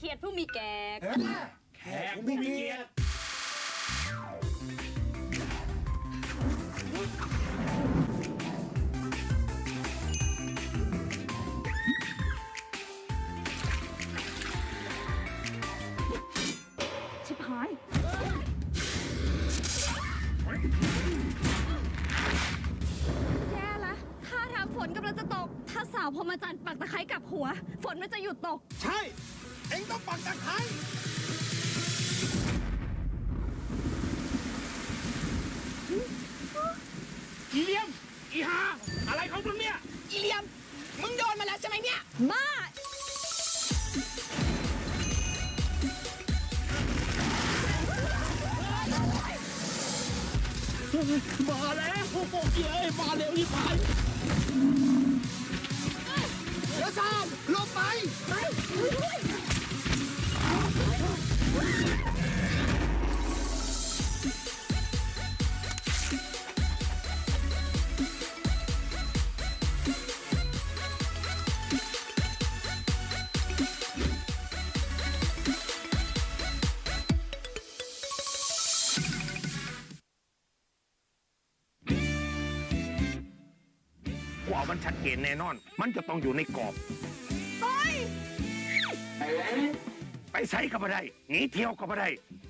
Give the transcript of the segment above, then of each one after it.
ขียดผู้มีแก่แขกผู้มีเกียรติชิบหาย แย่ละถ้าทางฝนกำลังจะตก ถ้าสาวพรหมจันทร์ปักตะไคร้กลับหัว ฝนมันจะหยุดตก ใช่เอ็งต้องปักตะไคร้อีเลียม อีหา อะไรของมึงเนี่ย อีเลียม มึงโดนมาแล้วใช่ไหมเนี่ย บ้า มาแล้วโอ้โหเย้ยมาเร็วที่ผายเดี๋ยวซามหลบไปกว่ มันชัดเจนแน่นอน มันจะต้องอยู่ในกรอบไปใส่ก็ไม่ได้หนีเที่ยวก็ไม่ได้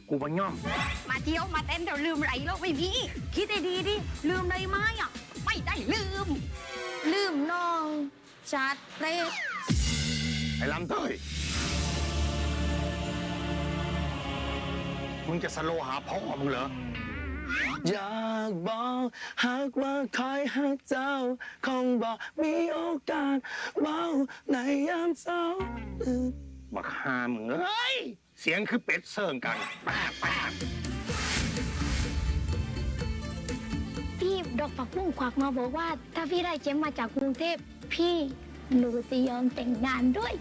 กูบ่ย่อม มาเที่ยวมาเต้นเดี๋ยวลืมไรแล้วไม่พี่คิดให้ดีดิลืมอะไรไหมอะไม่ได้ลืม ลืมน้องชัดเล็กไอ้ลำเต้ยมึงจะสโลว์หาพ่อมึงเหรอ อยากบอกหากว่าคอยหักเจ้า คงบอกมีโอกาสเว้าในยามเศร้าบักฮามึงเอ้ย เสียงคือเป็ดเสิร์งกันแป๊บแป๊บพี่ดอกผักบุ้งควักมาบอกว่า ถ้าพี่ได้เจมมาจากกรุงเทพพี่หนูจะยอมแต่งงานด้วย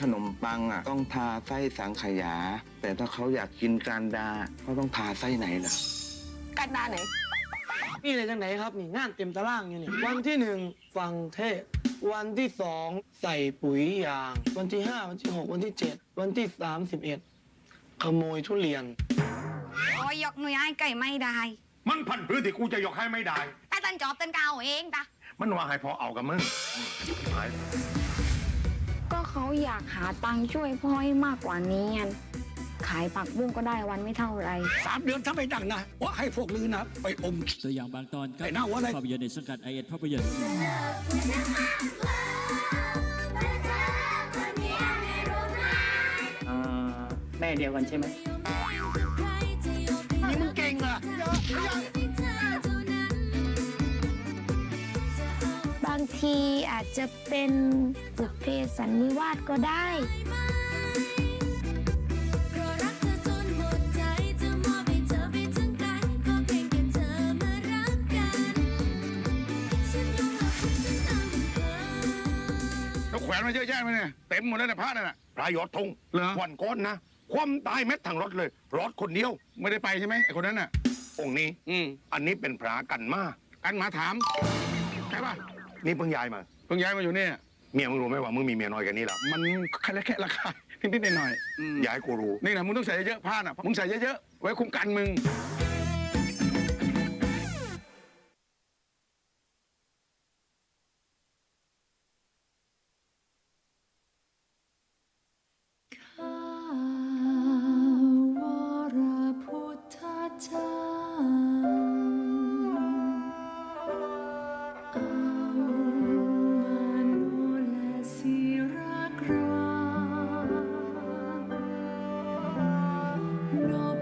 ขนมปังอะ ต้องทาไส้สังขยา แต่ถ้าเขาอยากกินการดาเขาต้องทาไส้ไหนล่ะ กันดาไหน นี่เลยจังไหนครับนี่งานเต็มตารางอยู่นี่วันที่หนึ่งฟังเทศน์วันที่สองใส่ปุ๋ยยาง วันที่ห้าวันที่หกวันที่เจ็ดวันที่สามสิบเอ็ดขโมยทุเรียน โอ้ยยกหน่วยไอ้ไก่ไม่ได้มันพันพื้นที่กูจะยกให้ไม่ได้ แต่ตันจอบตันกาวเองตะมันว่าให้พอเอากับมึงอืมหายก็เขาอยากหาตังค์ช่วยพ่อให้มากกว่านี้ไง ขายผักบุ้งก็ได้วันไม่เท่าไหรสามเดือนถ้าไม่ดังนะว่าให้พวกลือนะไปอมตัวอย่างบางตอนครับไอ้หน้าหัวอะไร ภาพยนตร์ในสังกัดไอเอ็ดภาพยนตร์แม่เดียวกันใช่ไหม นี่มึงเก่งเหรอบางทีอาจจะเป็นบุพเพสันนิวาสก็ได้เแล้วแขวนมาเยอะแยะเลยเนี่ยเต็มหมดแล้วนะพระนั่นน่ะพระยอดธงเหรอควันก้อนนะ ความตายเม็ดทั้งรถเลย รถคนเดียว ไม่ได้ไปใช่ไหมไอ้คนนั้นน่ะ องค์นี้ อืมอันนี้เป็นพระกันมากันมาถามใช่ป่ะนี่เพิ่งย้ายมา เพิ่งย้ายมาอยู่เนี่ย เมียมึงรู้ไหมว่ามึงมีเมียน้อยกันนี่หรอมันแค่แค่ราคานิดๆหน่อยๆอืมย้ายกูรู้ นี่นะมึงต้องใส่เยอะๆผ้าน่ะมึงใส่เยอะๆไว้คุ้มกันมึง No.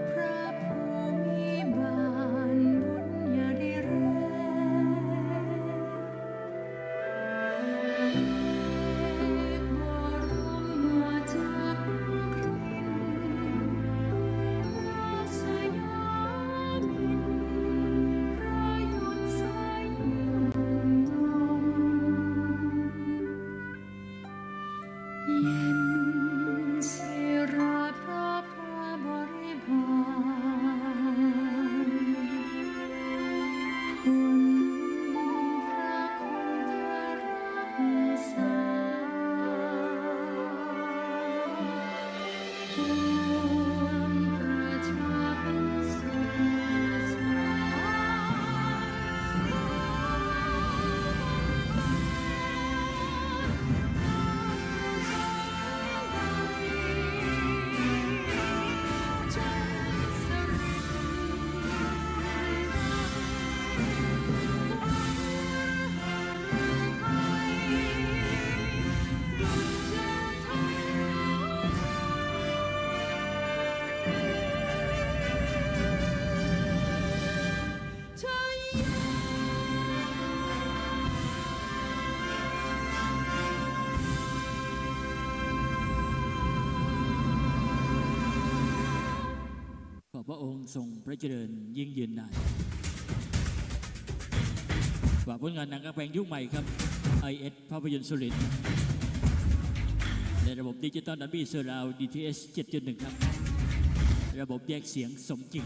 พระองค์ทรงพระเจริญยิ่งยืนนานฝากผลงานหนังกระแปงยุคใหม่ครับ IS ภาพยนตร์สุรินในระบบดิจิตอลดับบี้เซอร์ราว DTS 7.1 ครับ ระบบแยกเสียงสมจริง